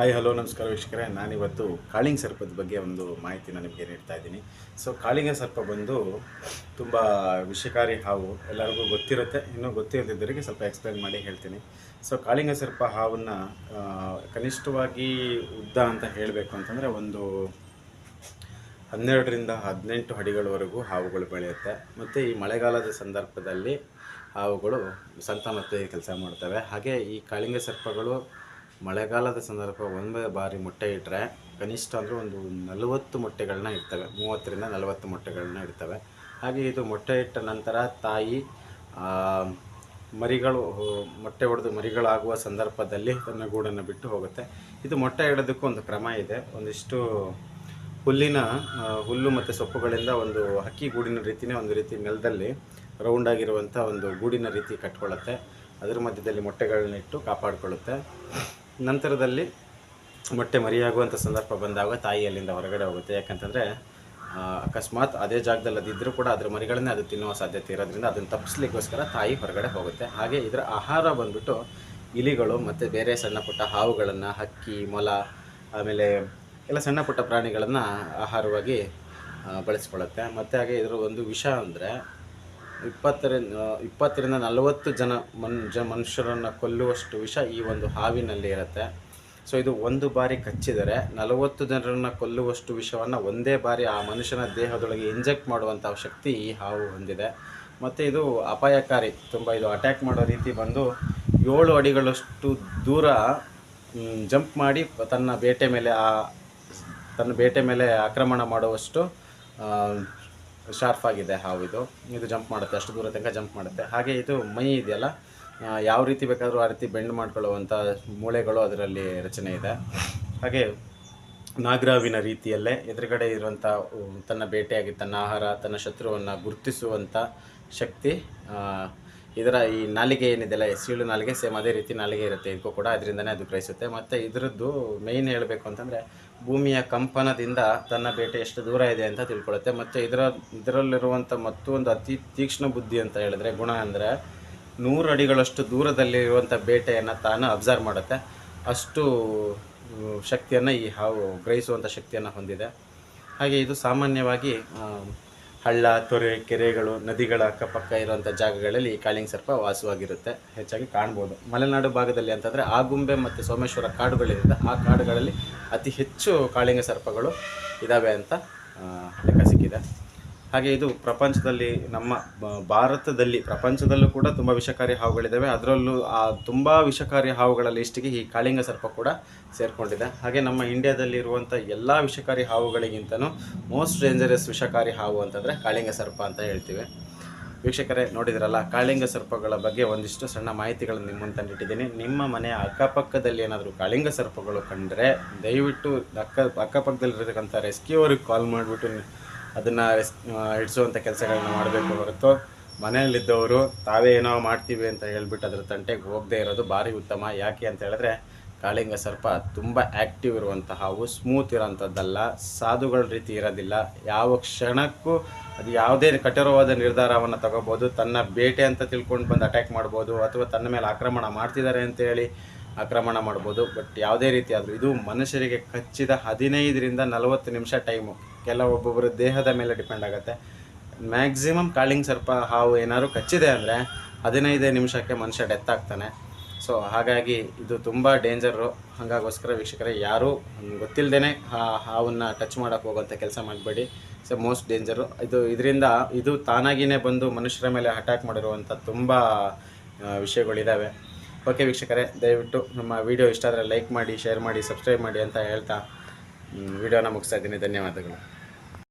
Hi hello ನಮಸ್ಕಾರ ವೀಕ್ಷಕರೇ. ನಾನಿವತ್ತು ಕಾಳಿಂಗ ಸರ್ಪದ ಬಗ್ಗೆ ಒಂದು ಮಾಹಿತಿನ ನಿಮಗೆ ನೀಡ್ತಾ ಇದ್ದೀನಿ. ಸೊ ಕಾಳಿಂಗ ಸರ್ಪ ಬಂದು ತುಂಬ ವಿಷಕಾರಿ ಹಾವು ಎಲ್ಲರಿಗೂ ಗೊತ್ತಿರುತ್ತೆ. ಇನ್ನೂ ಗೊತ್ತಿರದಿದ್ದರಿಗೆ ಸ್ವಲ್ಪ ಎಕ್ಸ್ಪ್ಲೈನ್ ಮಾಡಿ ಹೇಳ್ತೀನಿ. ಸೊ ಕಾಳಿಂಗ ಸರ್ಪ ಹಾವನ್ನು ಕನಿಷ್ಠವಾಗಿ ಉದ್ದ ಅಂತ ಹೇಳಬೇಕು ಅಂತಂದರೆ ಒಂದು ಹನ್ನೆರಡರಿಂದ ಹದಿನೆಂಟು ಅಡಿಗಳವರೆಗೂ ಹಾವುಗಳು ಬೆಳೆಯುತ್ತೆ. ಮತ್ತು ಈ ಮಳೆಗಾಲದ ಸಂದರ್ಭದಲ್ಲಿ ಹಾವುಗಳು ಸಂತಾನೋತ್ಪತ್ತಿ ಕೆಲಸ ಮಾಡ್ತವೆ. ಹಾಗೆ ಈ ಕಾಳಿಂಗ ಸರ್ಪಗಳು ಮಳೆಗಾಲದ ಸಂದರ್ಭ ಒಂದೇ ಬಾರಿ ಮೊಟ್ಟೆ ಇಟ್ಟರೆ ಕನಿಷ್ಠ ಅಂದರೆ ಒಂದು ನಲವತ್ತು ಮೊಟ್ಟೆಗಳನ್ನ ಇಡ್ತವೆ. ಮೂವತ್ತರಿಂದ ನಲವತ್ತು ಮೊಟ್ಟೆಗಳನ್ನ ಇಡ್ತವೆ. ಹಾಗೆ ಇದು ಮೊಟ್ಟೆ ಇಟ್ಟ ನಂತರ ತಾಯಿ ಮರಿಗಳು ಮೊಟ್ಟೆ ಹೊಡೆದು ಮರಿಗಳಾಗುವ ಸಂದರ್ಭದಲ್ಲಿ ತನ್ನ ಗೂಡನ್ನು ಬಿಟ್ಟು ಹೋಗುತ್ತೆ. ಇದು ಮೊಟ್ಟೆ ಇಡೋದಕ್ಕೂ ಒಂದು ಕ್ರಮ ಇದೆ. ಒಂದಿಷ್ಟು ಹುಲ್ಲಿನ ಹುಲ್ಲು ಮತ್ತು ಸೊಪ್ಪುಗಳಿಂದ ಒಂದು ಹಕ್ಕಿ ಗೂಡಿನ ರೀತಿಯೇ ಒಂದು ರೀತಿ ನೆಲದಲ್ಲಿ ರೌಂಡ್ ಆಗಿರುವಂಥ ಒಂದು ಗೂಡಿನ ರೀತಿ ಕಟ್ಕೊಳ್ಳುತ್ತೆ. ಅದರ ಮಧ್ಯದಲ್ಲಿ ಮೊಟ್ಟೆಗಳನ್ನಿಟ್ಟು ಕಾಪಾಡಿಕೊಳ್ಳುತ್ತೆ. ನಂತರದಲ್ಲಿ ಮೊಟ್ಟೆ ಮರಿಯಾಗುವಂಥ ಸಂದರ್ಭ ಬಂದಾಗ ತಾಯಿ ಅಲ್ಲಿಂದ ಹೊರಗಡೆ ಹೋಗುತ್ತೆ. ಯಾಕಂತಂದರೆ ಅಕಸ್ಮಾತ್ ಅದೇ ಜಾಗದಲ್ಲಿ ಅದಿದ್ದರೂ ಕೂಡ ಅದ್ರ ಮರಿಗಳನ್ನೇ ಅದು ತಿನ್ನುವ ಸಾಧ್ಯತೆ ಇರೋದ್ರಿಂದ ಅದನ್ನು ತಪ್ಪಿಸ್ಲಿಕ್ಕೋಸ್ಕರ ತಾಯಿ ಹೊರಗಡೆ ಹೋಗುತ್ತೆ. ಹಾಗೆ ಇದರ ಆಹಾರ ಬಂದ್ಬಿಟ್ಟು ಇಲಿಗಳು ಮತ್ತು ಬೇರೆ ಸಣ್ಣ ಪುಟ್ಟ ಹಾವುಗಳನ್ನು, ಹಕ್ಕಿ, ಮೊಲ, ಆಮೇಲೆ ಎಲ್ಲ ಸಣ್ಣ ಪುಟ್ಟ ಪ್ರಾಣಿಗಳನ್ನು ಆಹಾರವಾಗಿ ಬಳಸ್ಕೊಳ್ಳುತ್ತೆ. ಮತ್ತು ಹಾಗೆ ಇದರ ಒಂದು ವಿಷ ಅಂದರೆ ಇಪ್ಪತ್ತರಿಂದ ಇಪ್ಪತ್ತರಿಂದ ನಲವತ್ತು ಜನ ಮನ್, ಜ, ಮನುಷ್ಯರನ್ನು ಕೊಲ್ಲುವಷ್ಟು ವಿಷ ಈ ಒಂದು ಹಾವಿನಲ್ಲಿ ಇರುತ್ತೆ. ಸೊ ಇದು ಒಂದು ಬಾರಿ ಕಚ್ಚಿದರೆ ನಲವತ್ತು ಜನರನ್ನು ಕೊಲ್ಲುವಷ್ಟು ವಿಷವನ್ನು ಒಂದೇ ಬಾರಿ ಆ ಮನುಷ್ಯನ ದೇಹದೊಳಗೆ ಇಂಜೆಕ್ಟ್ ಮಾಡುವಂಥ ಶಕ್ತಿ ಈ ಹಾವು ಹೊಂದಿದೆ. ಮತ್ತು ಇದು ಅಪಾಯಕಾರಿ, ತುಂಬ ಇದು ಅಟ್ಯಾಕ್ ಮಾಡೋ ರೀತಿ ಬಂದು ಏಳು ಅಡಿಗಳಷ್ಟು ದೂರ ಜಂಪ್ ಮಾಡಿ ತನ್ನ ಬೇಟೆ ಮೇಲೆ ಆ, ತನ್ನ ಬೇಟೆ ಮೇಲೆ ಆಕ್ರಮಣ ಮಾಡುವಷ್ಟು ಶಾರ್ಪ್ ಆಗಿದೆ ಹಾವು ಇದು. ಇದು ಜಂಪ್ ಮಾಡುತ್ತೆ, ಅಷ್ಟು ದೂರ ತನಕ ಜಂಪ್ ಮಾಡುತ್ತೆ. ಹಾಗೆ ಇದು ಮೈ ಇದೆಯಲ್ಲ ಯಾವ ರೀತಿ ಬೇಕಾದರೂ ಆ ರೀತಿ ಬೆಂಡ್ ಮಾಡ್ಕೊಳ್ಳುವಂಥ ಮೂಳೆಗಳು ಅದರಲ್ಲಿ ರಚನೆ ಇದೆ. ಹಾಗೆ ನಾಗರಾವಿನ ರೀತಿಯಲ್ಲೇ ಎದುರುಗಡೆ ಇರುವಂಥ ತನ್ನ ಬೇಟೆಯಾಗಿ ತನ್ನ ಆಹಾರ, ತನ್ನ ಶತ್ರುವನ್ನು ಗುರುತಿಸುವಂಥ ಶಕ್ತಿ ಇದರ ಈ ನಾಲಿಗೆ ಏನಿದೆಯಲ್ಲ ಸೀಳು ನಾಲಿಗೆ ಸೇಮ್ ಅದೇ ರೀತಿ ನಾಲಿಗೆ ಇರುತ್ತೆ. ಇದಕ್ಕೂ ಕೂಡ ಅದರಿಂದನೇ ಅದು ಗ್ರಹಿಸುತ್ತೆ. ಮತ್ತು ಇದರದ್ದು ಮೇಯ್ನ್ ಹೇಳಬೇಕು ಅಂತಂದರೆ, ಭೂಮಿಯ ಕಂಪನದಿಂದ ತನ್ನ ಬೇಟೆ ಎಷ್ಟು ದೂರ ಇದೆ ಅಂತ ತಿಳ್ಕೊಳ್ಳುತ್ತೆ. ಮತ್ತು ಇದರ ಇದರಲ್ಲಿರುವಂಥ ಮತ್ತೊಂದು ಅತಿ ತೀಕ್ಷ್ಣ ಬುದ್ಧಿ ಅಂತ ಹೇಳಿದ್ರೆ, ಗುಣ ಅಂದರೆ ನೂರು ಅಡಿಗಳಷ್ಟು ದೂರದಲ್ಲಿರುವಂಥ ಬೇಟೆಯನ್ನು ತಾನು ಅಬ್ಸರ್ವ್ ಮಾಡುತ್ತೆ. ಅಷ್ಟು ಶಕ್ತಿಯನ್ನು ಈ ಹಾವು ಗ್ರಹಿಸುವಂಥ ಶಕ್ತಿಯನ್ನು ಹೊಂದಿದೆ. ಹಾಗೆ ಇದು ಸಾಮಾನ್ಯವಾಗಿ ಹಳ್ಳ, ತೊರೆ, ಕೆರೆಗಳು, ನದಿಗಳ ಅಕ್ಕಪಕ್ಕ ಇರುವಂಥ ಜಾಗಗಳಲ್ಲಿ ಈ ಕಾಳಿಂಗ ಸರ್ಪ ವಾಸವಾಗಿರುತ್ತೆ. ಹೆಚ್ಚಾಗಿ ಕಾಣ್ಬೋದು. ಮಲೆನಾಡು ಭಾಗದಲ್ಲಿ ಅಂತಂದರೆ ಆಗುಂಬೆ ಮತ್ತು ಸೋಮೇಶ್ವರ ಕಾಡುಗಳಿರುತ್ತೆ ಆ ಕಾಡುಗಳಲ್ಲಿ ಅತಿ ಹೆಚ್ಚು ಕಾಳಿಂಗ ಸರ್ಪಗಳು ಇದ್ದಾವೆ ಅಂತ ಲೆಕ್ಕ ಸಿಕ್ಕಿದೆ ಹಾಗೆ ಇದು ಪ್ರಪಂಚದಲ್ಲಿ ನಮ್ಮ ಭಾರತದಲ್ಲಿ, ಪ್ರಪಂಚದಲ್ಲೂ ಕೂಡ ತುಂಬ ವಿಷಕಾರಿ ಹಾವುಗಳಿದ್ದಾವೆ ಅದರಲ್ಲೂ, ಆ, ತುಂಬ ವಿಷಕಾರಿ ಹಾವುಗಳ ಲಿಸ್ಟಿಗೆ ಈ ಕಾಳಿಂಗ ಸರ್ಪ ಕೂಡ ಸೇರಿಕೊಂಡಿದೆ. ಹಾಗೆ ನಮ್ಮ ಇಂಡಿಯಾದಲ್ಲಿ ಇರುವಂಥ ಎಲ್ಲ ವಿಷಕಾರಿ ಹಾವುಗಳಿಗಿಂತಲೂ ಮೋಸ್ಟ್ ಡೇಂಜರಸ್ ವಿಷಕಾರಿ ಹಾವು ಅಂತಂದರೆ ಕಾಳಿಂಗ ಸರ್ಪ ಅಂತ ಹೇಳ್ತೀವಿ. ವೀಕ್ಷಕರೇ, ನೋಡಿದ್ರಲ್ಲ, ಕಾಳಿಂಗ ಸರ್ಪಗಳ ಬಗ್ಗೆ ಒಂದಿಷ್ಟು ಸಣ್ಣ ಮಾಹಿತಿಗಳನ್ನು ನಿಮ್ಮ ತಂದಿಟ್ಟಿದ್ದೀನಿ. ನಿಮ್ಮ ಮನೆಯ ಅಕ್ಕಪಕ್ಕದಲ್ಲಿ ಏನಾದರೂ ಕಾಳಿಂಗ ಸರ್ಪಗಳು ಕಂಡರೆ ದಯವಿಟ್ಟು ಅಕ್ಕ, ಅಕ್ಕಪಕ್ಕದಲ್ಲಿರತಕ್ಕಂಥ ರೆಸ್ಕ್ಯೂ ಅವ್ರಿಗೆ ಕಾಲ್ ಮಾಡಿಬಿಟ್ಟು ಅದನ್ನು ಹಿಡಿಸುವಂಥ ಕೆಲಸಗಳನ್ನ ಮಾಡಬೇಕು ಹೊರತು ಮನೆಯಲ್ಲಿದ್ದವರು ತಾವೇ ಏನೋ ಮಾಡ್ತೀವಿ ಅಂತ ಹೇಳ್ಬಿಟ್ಟು ಅದರ ತಂಟೆಗೆ ಹೋಗದೆ ಇರೋದು ಭಾರಿ ಉತ್ತಮ. ಯಾಕೆ ಅಂತ ಹೇಳಿದ್ರೆ ಕಾಳಿಂಗ ಸರ್ಪ ತುಂಬ ಆ್ಯಕ್ಟಿವ್ ಇರುವಂತಹ ಅವು ಸ್ಮೂತ್ ಇರೋಂಥದ್ದಲ್ಲ ಸಾಧುಗಳ ರೀತಿ ಇರೋದಿಲ್ಲ. ಯಾವ ಕ್ಷಣಕ್ಕೂ ಅದು ಯಾವುದೇ ಕಠೋರವಾದ ನಿರ್ಧಾರವನ್ನು ತಗೋಬೋದು. ತನ್ನ ಬೇಟೆ ಅಂತ ತಿಳ್ಕೊಂಡು ಬಂದು ಅಟ್ಯಾಕ್ ಮಾಡ್ಬೋದು ಅಥವಾ ತನ್ನ ಮೇಲೆ ಆಕ್ರಮಣ ಮಾಡ್ತಿದ್ದಾರೆ ಅಂತೇಳಿ ಆಕ್ರಮಣ ಮಾಡ್ಬೋದು. ಬಟ್ ಯಾವುದೇ ರೀತಿ ಆದರೂ ಇದು ಮನುಷ್ಯರಿಗೆ ಕಚ್ಚಿದ ಹದಿನೈದರಿಂದ ನಲವತ್ತು ನಿಮಿಷ ಟೈಮು ಕೆಲವೊಬ್ಬೊಬ್ಬರ ದೇಹದ ಮೇಲೆ ಡಿಪೆಂಡ್ ಆಗುತ್ತೆ. ಮ್ಯಾಕ್ಸಿಮಮ್ ಕಾಳಿಂಗ್ ಸರ್ಪ, ಹಾವು ಏನಾದ್ರು ಕಚ್ಚಿದೆ ಅಂದರೆ ಹದಿನೈದೇ ನಿಮಿಷಕ್ಕೆ ಮನುಷ್ಯ ಡೆತ್ ಆಗ್ತಾನೆ. ಸೊ ಹಾಗಾಗಿ ಇದು ತುಂಬ ಡೇಂಜರು ಹಾಗಾಗೋಸ್ಕರ ವೀಕ್ಷಕರೇ, ಯಾರೂ ಗೊತ್ತಿಲ್ಲದೇ ಹಾವನ್ನು ಟಚ್ ಮಾಡೋಕ್ಕೆ ಹೋಗುವಂಥ ಕೆಲಸ ಮಾಡಬೇಡಿ. ಸೊ ಮೋಸ್ಟ್ ಡೇಂಜರು ಇದು ಇದರಿಂದ, ಇದು ತಾನಾಗಿಯೇ ಬಂದು ಮನುಷ್ಯರ ಮೇಲೆ ಅಟ್ಯಾಕ್ ಮಾಡಿರುವಂಥ ತುಂಬ ವಿಷಯಗಳಿದ್ದಾವೆ ಓಕೆ ವೀಕ್ಷಕರೇ, ದಯವಿಟ್ಟು ನಮ್ಮ ವಿಡಿಯೋ ಇಷ್ಟ ಆದರೆ ಲೈಕ್ ಮಾಡಿ ಶೇರ್ ಮಾಡಿ ಸಬ್ಸ್ಕ್ರೈಬ್ ಮಾಡಿ ಅಂತ ಹೇಳ್ತಾ ವಿಡಿಯೋನ ಮುಗಿಸ್ತಾ ಇದ್ದೀನಿ. ಧನ್ಯವಾದಗಳು.